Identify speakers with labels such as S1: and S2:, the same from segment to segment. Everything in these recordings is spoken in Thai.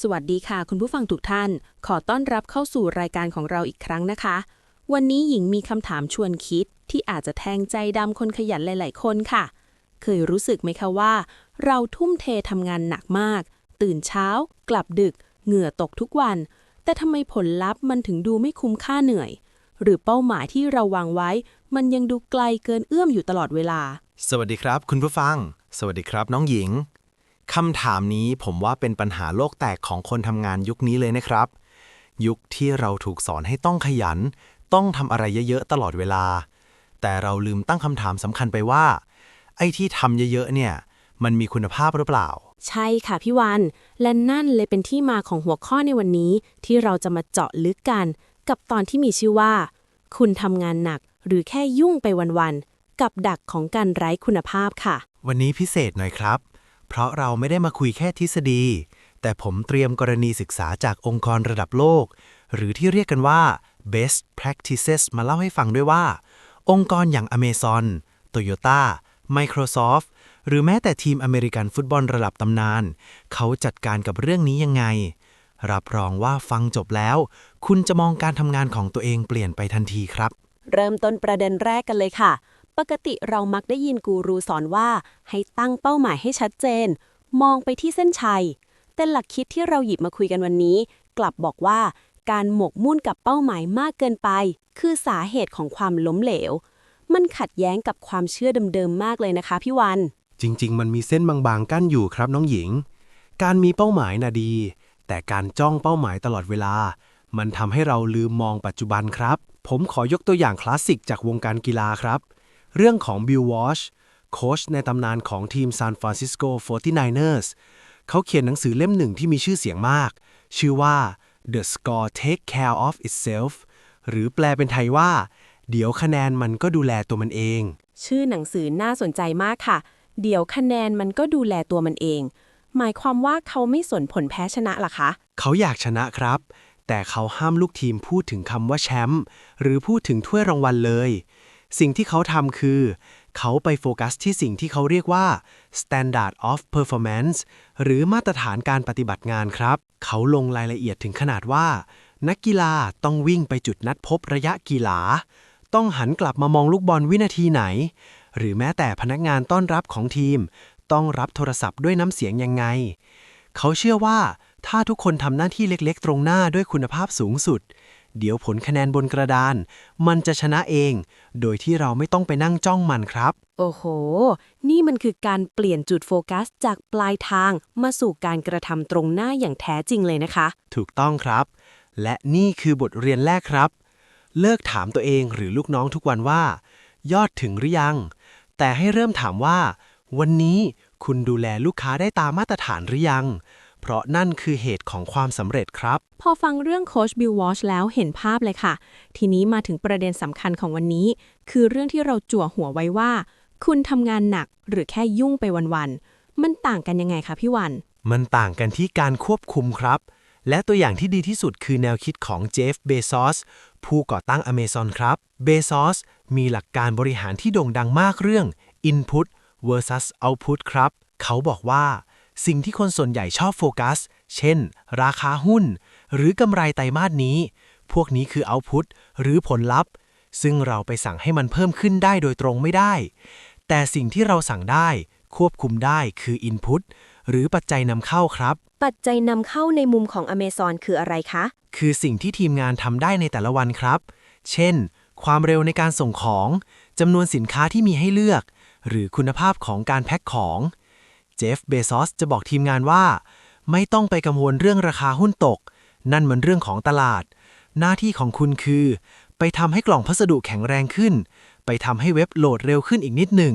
S1: สวัสดีค่ะ คุณผู้ฟังทุกท่าน ขอต้อนรับเข้าสู่รายการของเราอีกครั้งนะคะ วันนี้หญิงมีคำถามชวนคิดที่อาจจะแทงใจดำคนขยันหลาย ๆ คนค่ะ เคยรู้สึกไหมคะว่า เราทุ่มเททำงานหนักมาก ตื่นเช้า กลับดึก เหงื่อตกทุกวัน แต่ทำไมผลลัพธ์มันถึงดูไม่คุ้มค่าเหนื่อย หรือเป้าหมายที่เราวางไว้ มันยังดูไกลเกินเอื้อมอยู่ตลอดเวลา
S2: สวัสดีครับ คุณผู้ฟัง สวัสดีครับ น้องหญิง คำถามนี้ผมว่าเป็นปัญหาโลกแตกของคนทำงานยุคนี้เลยนะครับ ยุคที่เราถูกสอนให้ต้องขยัน ต้องทำอะไรเยอะๆตลอดเวลา แต่เราลืมตั้งคำถามสำคัญไปว่า ไอ้ที่ทำเยอะๆเนี่ย มันมีคุณภาพหรือเปล่า
S1: ใช่ค่ะพี่วัน และนั่นเลยเป็นที่มาของหัวข้อในวันนี้ ที่เราจะมาเจาะลึกกัน กับตอนที่มีชื่อว่า คุณทำงานหนักหรือแค่ยุ่งไปวันๆกับดักของการไร้คุณภาพค่ะ
S2: วันนี้พิเศษหน่อยครับ เพราะเราไม่ได้มาคุยแค่ทฤษฎี แต่ผมเตรียมกรณีศึกษาจากองค์กรระดับโลก หรือที่เรียกกันว่า best practices มาเล่าให้ฟังด้วยว่า องค์กรอย่าง Amazon Toyota Microsoft หรือแม้แต่ทีมอเมริกันฟุตบอลระดับตำนาน เขาจัดการกับเรื่องนี้ยังไง รับรองว่าฟังจบแล้ว คุณจะมองการทำงานของตัวเองเปลี่ยนไปทันทีครับ
S1: เริ่มต้นประเด็นแรกกันเลยค่ะ ปกติเรามักได้ยินกูรูสอนว่า ให้ตั้งเป้าหมายให้ชัดเจน มองไปที่เส้นชัย แต่หลักคิดที่เราหยิบมาคุยกันวันนี้ กลับบอกว่า การหมกมุ่นกับเป้าหมายมากเกินไป คือสาเหตุของความล้มเหลว มันขัดแย้งกับความเชื่อเดิมๆมากเลยนะคะพี่วัน
S3: จริง ๆ มันมีเส้นบางๆ กั้นอยู่ครับน้องหญิง การมีเป้าหมายน่ะดี แต่การจ้องเป้าหมายตลอดเวลา มันทำให้เราลืมมองปัจจุบันครับ ผมขอยกตัวอย่างคลาสสิกจากวงการกีฬาครับ เรื่องของบิลวอชโค้ชในตำนานของทีมซานฟรานซิสโก 49ers เขาเขียนหนังสือเล่มหนึ่งที่มีชื่อเสียงมาก ชื่อว่า The Score Take Care of Itself หรือแปลเป็นไทยว่า เดี๋ยวคะแนนมันก็ดูแลตัวมันเอง
S1: ชื่อหนังสือน่าสนใจมากค่ะ เดี๋ยวคะแนนมันก็ดูแลตัวมันเอง หมายความว่าเขาไม่สนผลแพ้ชนะล่ะคะ
S3: เขาอยากชนะครับ แต่เขาห้ามลูกทีมพูดถึงคำว่าแชมป์หรือพูดถึงถ้วยรางวัลเลย สิ่งที่เขาทำคือ เขาไปโฟกัสที่สิ่งที่เขาเรียกว่า standard of performance หรือมาตรฐานการปฏิบัติงานครับ เขาลงรายละเอียดถึงขนาดว่า นักกีฬาต้องวิ่งไปจุดนัดพบระยะกีฬา ต้องหันกลับมามองลูกบอลวินาทีไหน หรือแม้แต่พนักงานต้อนรับของทีม ต้องรับโทรศัพท์ด้วยน้ำเสียงยังไง เขาเชื่อว่าถ้าทุกคนทำหน้าที่เล็กๆ ตรงหน้าด้วยคุณภาพสูงสุด เดี๋ยวผลคะแนนบนกระดาน มันจะชนะเอง โดยที่เราไม่ต้องไปนั่งจ้องมันครับ
S1: โอ้โห นี่มันคือการเปลี่ยนจุดโฟกัสจากปลายทางมาสู่การกระทำตรงหน้าอย่างแท้จริงเลยนะคะ
S3: ถูกต้องครับ และนี่คือบทเรียนแรกครับ เลิกถามตัวเองหรือลูกน้องทุกวันว่า ยอดถึงหรือยัง แต่ให้เริ่มถามว่า วันนี้คุณดูแลลูกค้าได้ตามมาตรฐานหรือยัง เพราะนั่นคือเหตุของความสำเร็จครับ
S1: พอฟังเรื่องโคชบิลวอชแล้วเห็นภาพเลยค่ะ ทีนี้มาถึงประเด็นสำคัญของวันนี้ คือเรื่องที่เราจั่วหัวไว้ว่า คุณทำงานหนักหรือแค่ยุ่งไปวันๆมันต่างกันยังไงคะพี่วัน
S3: มันต่างกันที่การควบคุมครับ และตัวอย่างที่ดีที่สุดคือแนวคิดของเจฟเบซอสผู้ก่อตั้ง Amazon ครับเบซอสมีหลักการบริหารที่โด่งดังมากเรื่อง Input versus Output ครับ เขาบอกว่า สิ่งที่คนส่วนใหญ่ชอบโฟกัส เช่น ราคาหุ้น หรือกำไรไตรมาสนี้ พวกนี้คือ Output หรือผลลัพธ์ ซึ่งเราไปสั่งให้มันเพิ่มขึ้นได้โดยตรงไม่ได้ แต่สิ่งที่เราสั่งได้ ควบคุมได้คือ Input หรือปัจจัยนำเข้าครับ
S1: ปัจจัยนำเข้าในมุมของ Amazon คืออะไรคะ
S3: คือสิ่งที่ทีมงานทำได้ในแต่ละวันครับ เช่น ความเร็วในการส่งของจำนวนสินค้าที่มีให้เลือก หรือคุณภาพของการแพ็คของ เจฟเบซอสจะบอกทีมงานว่า ไม่ต้องไปกังวลเรื่องราคาหุ้นตก นั่นมันเรื่องของตลาด หน้าที่ของคุณคือ ไปทำให้กล่องพัสดุแข็งแรงขึ้น ไปทำให้เว็บโหลดเร็วขึ้นอีกนิดหนึ่ง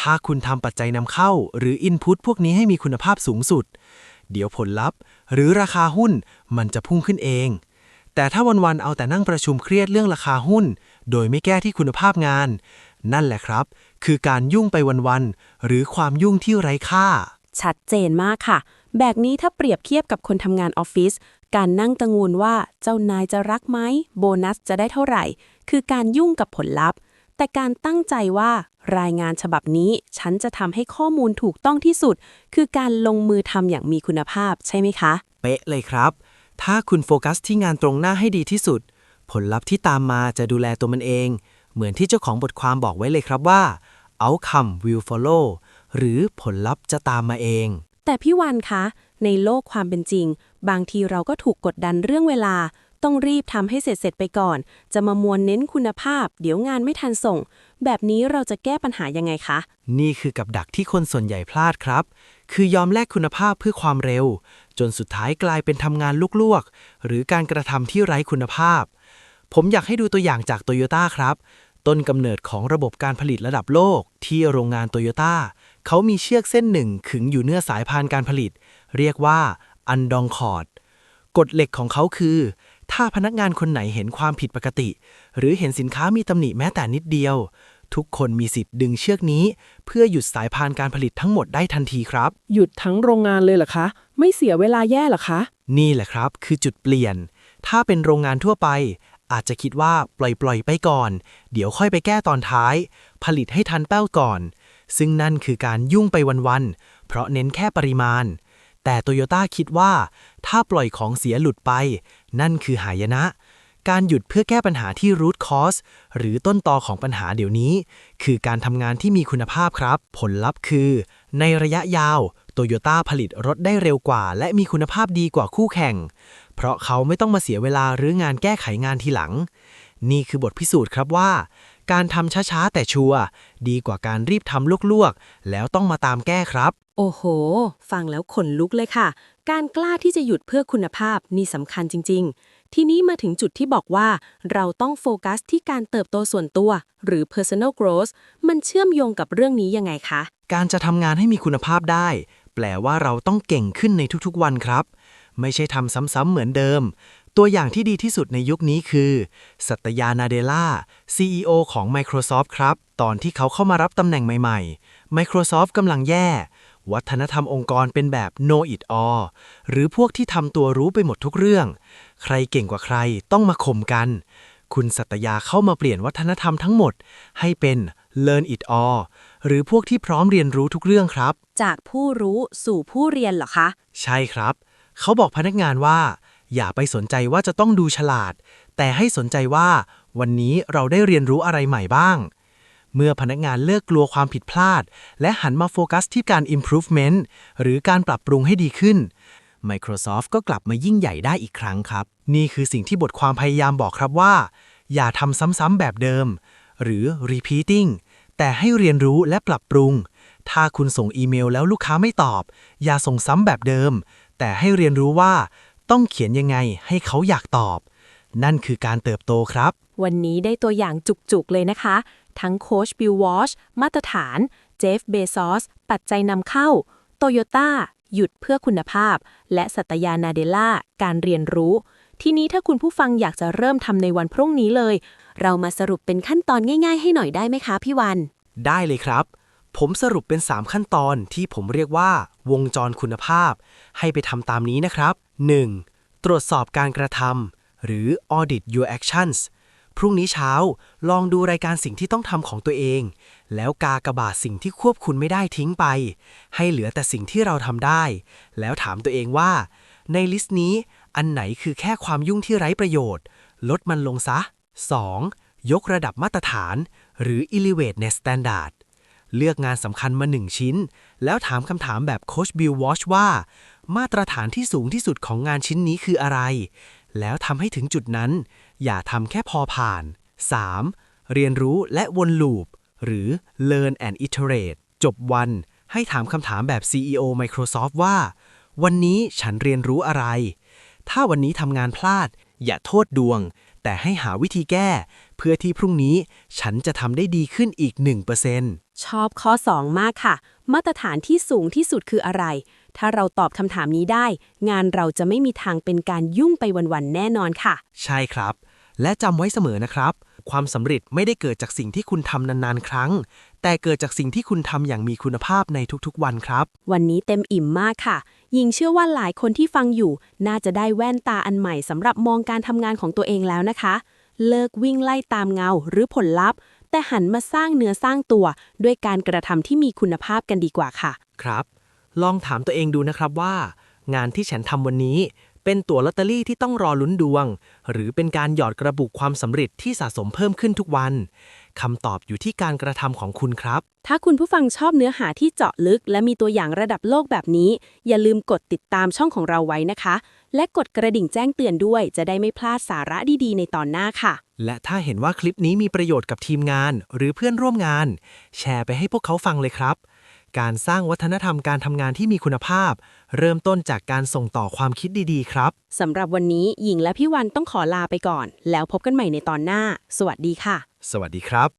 S3: ถ้าคุณทำปัจจัยนำเข้าหรือ Input พวกนี้ให้มีคุณภาพสูงสุด เดี๋ยวผลลัพธ์ หรือราคาหุ้นมันจะพุ่งขึ้นเอง แต่ถ้าวันๆเอาแต่นั่งประชุมเครียดเรื่องราคาหุ้น โดยไม่แก้ที่คุณภาพงาน นั่นแหละครับ คือการยุ่งไปวันๆหรือความยุ่งที่ไร้ค่า
S1: ชัดเจนมากค่ะ แบบนี้ถ้าเปรียบเทียบกับคนทำงานออฟฟิศการนั่งกังวลว่าเจ้านายจะรักไหมโบนัสจะได้เท่าไหร่ คือการยุ่งกับผลลัพธ์แต่การตั้งใจว่ารายงานฉบับนี้ ฉันจะทำให้ข้อมูลถูกต้องที่สุด คือการลงมือทำอย่างมีคุณภาพใช่ไหมคะ
S3: เป๊ะเลยครับ ถ้าคุณโฟกัสที่งานตรงหน้าให้ดีที่สุด ผลลัพธ์ที่ตามมาจะดูแลตัวมันเอง เหมือนที่เจ้าของบทความบอกไว้เลยครับว่า outcome will follow หรือผลลัพธ์จะตามมาเอง
S1: แต่พี่วันคะ ในโลกความเป็นจริง บางทีเราก็ถูกกดดันเรื่องเวลา ต้องรีบทำให้เสร็จๆไปก่อน จะมามวนเน้นคุณภาพ เดี๋ยวงานไม่ทันส่ง แบบนี้เราจะแก้ปัญหายังไงคะ
S3: นี่คือกับดักที่คนส่วนใหญ่พลาดครับ คือยอมแลกคุณภาพเพื่อความเร็ว จนสุดท้ายกลายเป็นทำงานลวกๆ หรือการกระทำที่ไร้คุณภาพ ผมอยากให้ดูตัวอย่างจากโตโยต้าครับ ต้นกำเนิดของระบบการผลิตระดับโลก ที่โรงงานโตโยต้าเขามีเชือกเส้นหนึ่งขึงอยู่เนื้อสายพานการผลิต เรียกว่าอันดองคอร์ดกฎเหล็กของเขาคือ ถ้าพนักงานคนไหนเห็นความผิดปกติ หรือเห็นสินค้ามีตำหนิแม้แต่นิดเดียว ทุกคนมีสิทธิ์ดึงเชือกนี้ เพื่อหยุดสายพานการผลิตทั้งหมดได้ทันทีครับ
S4: หยุดทั้งโรงงานเลยเหรอคะ ไม่เสียเวลาแย่เหรอคะ
S3: นี่แหละครับ คือจุดเปลี่ยน ถ้าเป็นโรงงานทั่วไป อาจจะคิดว่าปล่อยๆไปก่อน เดี๋ยวค่อยไปแก้ตอนท้าย ผลิตให้ทันเป้าก่อน ซึ่งนั่นคือการยุ่งไปวันๆ เพราะเน้นแค่ปริมาณ แต่โตโยต้าคิดว่า ถ้าปล่อยของเสียหลุดไป นั่นคือหายนะ การหยุดเพื่อแก้ปัญหาที่ root cause หรือต้นตอของปัญหาเดี๋ยวนี้ คือการทำงานที่มีคุณภาพครับ ผลลัพธ์คือ ในระยะยาวโตโยต้าผลิตรถได้เร็วกว่า และมีคุณภาพดีกว่าคู่แข่ง เพราะเขาไม่ต้องมาเสียเวลาหรืองานแก้ไขงานทีหลัง นี่คือบทพิสูจน์ครับว่า การทำช้าๆแต่ชัวร์ดีกว่าการรีบทำลวกๆ แล้วต้องมาตามแก้ครับ
S1: โอ้โห ฟังแล้วขนลุกเลยค่ะ การกล้าที่จะหยุดเพื่อคุณภาพนี่สำคัญจริง ๆ ทีนี้มาถึงจุดที่บอกว่า เราต้องโฟกัสที่การเติบโตส่วนตัว หรือ personal growth มันเชื่อมโยงกับเรื่องนี้ยังไงคะ
S3: การจะทำงานให้มีคุณภาพได้ แปลว่าเราต้องเก่งขึ้นในทุกๆ วันครับ ไม่ใช่ทำซ้ำๆเหมือนเดิม ตัวอย่างที่ดีที่สุดในยุคนี้คือ สัตยานาเดล่า CEO ของ Microsoft ครับ ตอนที่เขาเข้ามารับตำแหน่งใหม่ ๆ Microsoft กำลังแย่ วัฒนธรรมองค์กรเป็นแบบ know it all หรือพวกที่ทำตัวรู้ไปหมดทุกเรื่อง ใครเก่งกว่าใครต้องมาข่มกัน คุณสัตยาเข้ามาเปลี่ยนวัฒนธรรมทั้งหมด ให้เป็น learn it all หรือพวกที่พร้อมเรียนรู้ทุกเรื่องครับ
S1: จากผู้รู้สู่ผู้เรียนเหรอคะ
S3: ใช่ครับ เขาบอกพนักงานว่า อย่าไปสนใจว่าจะต้องดูฉลาด แต่ให้สนใจว่าวันนี้เราได้เรียนรู้อะไรใหม่บ้าง เมื่อพนักงานเลิกกลัวความผิดพลาด และหันมาโฟกัสที่การ improvement หรือการปรับปรุงให้ดีขึ้น Microsoft ก็กลับมายิ่งใหญ่ได้อีกครั้งครับ นี่คือสิ่งที่บทความพยายามบอกครับว่า อย่าทำซ้ำๆแบบเดิม หรือ repeating แต่ให้เรียนรู้และปรับปรุง ถ้าคุณส่งอีเมลแล้วลูกค้าไม่ตอบ อย่าส่งซ้ำแบบเดิม แต่ให้เรียนรู้ว่าต้องเขียนยังไงให้เขาอยากตอบ นั่นคือการเติบโตครับ
S1: วันนี้ได้ตัวอย่างจุกๆเลยนะคะ ทั้งโค้ชบิลวอชมาตรฐานเจฟเบซอสปัจจัยนำเข้าโตโยต้าหยุดเพื่อคุณภาพ และสัตยานาเดล่าการเรียนรู้ ทีนี้ถ้าคุณผู้ฟังอยากจะเริ่มทำในวันพรุ่งนี้เลย เรามาสรุปเป็นขั้นตอนง่าย ๆ ให้หน่อยได้ไหมคะพี่วัน
S3: ได้เลยครับ ผมสรุปเป็น 3 ขั้นตอนที่ผมเรียกว่า วงจรคุณภาพ ให้ไปทำตามนี้นะครับ 1. ตรวจสอบการกระทำหรือ audit your actions พรุ่งนี้เช้า ลองดูรายการสิ่งที่ต้องทำของตัวเอง แล้วกากระบาทสิ่งที่ควบคุมไม่ได้ทิ้งไป ให้เหลือแต่สิ่งที่เราทำได้ แล้วถามตัวเองว่า ในลิสต์นี้ อันไหนคือแค่ความยุ่งที่ไร้ประโยชน์ ลดมันลงซะ 2. ยกระดับมาตรฐาน หรือ elevate n e standard เลือกงานสำคัญมา 1 ชิ้น แล้วถามคำถามแบบโคชบิลวอชว่า มาตรฐานที่สูงที่สุดของงานชิ้นนี้คืออะไร แล้วทำให้ถึงจุดนั้น อย่าทำแค่พอผ่าน 3. เรียนรู้และวนลูป หรือ learn and iterate จบวัน ให้ถามคำถามแบบ CEO Microsoft ว่า วันนี้ฉันเรียนรู้อะไร ถ้าวันนี้ทำงานพลาด อย่าโทษดวง แต่ให้หาวิธีแก้ เพื่อที่พรุ่งนี้ฉันจะทำได้ดีขึ้นอีก 1%
S1: ชอบข้อ 2 มากค่ะ มาตรฐานที่สูงที่สุดคืออะไร ถ้าเราตอบคำถามนี้ได้ งานเราจะไม่มีทางเป็นการยุ่งไปวันๆแน่นอนค่ะ
S3: ใช่ครับ และจำไว้เสมอนะครับ ความสำเร็จไม่ได้เกิดจากสิ่งที่คุณทำนานๆ ครั้ง แต่เกิดจากสิ่งที่คุณทำอย่างมีคุณภาพในทุกๆ วันครับ
S1: วันนี้เต็มอิ่มมากค่ะ ยิงเชื่อว่าหลายคนที่ฟังอยู่ น่าจะได้แว่นตาอันใหม่สำหรับมองการทำงานของตัวเองแล้วนะคะ เลิกวิ่งไล่ตามเงาหรือผลลัพธ์ แต่หันมาสร้างเนื้อสร้างตัว ด้วยการกระทำที่มีคุณภาพกันดีกว่าค่ะ
S3: ครับ ลองถามตัวเองดูนะครับว่า งานที่ฉันทำวันนี้ เป็นตั๋วลอตเตอรี่ที่ต้องรอลุ้นดวง หรือเป็นการหยอดกระบุกความสำเร็จที่สะสมเพิ่มขึ้นทุกวันคำตอบอยู่ที่การกระทำของคุณครับ
S1: ถ้าคุณผู้ฟังชอบเนื้อหาที่เจาะลึก และมีตัวอย่างระดับโลกแบบนี้ อย่าลืมกดติดตามช่องของเราไว้นะคะ และกดกระดิ่งแจ้งเตือนด้วย จะได้ไม่พลาดสาระดีๆ ในตอนหน้าค่ะ
S3: และถ้าเห็นว่าคลิปนี้มีประโยชน์กับทีมงาน หรือเพื่อนร่วมงาน แชร์ไปให้พวกเขาฟังเลยครับ การสร้างวัฒนธรรมการทำงานที่มีคุณภาพ เริ่มต้นจากการส่งต่อความคิดดีๆ ครับ
S1: สำหรับวันนี้หญิงและพี่วันต้องขอลาไปก่อน แล้วพบกันใหม่ในตอนหน้า สวัสดีค่ะ
S3: สวัสดีครับ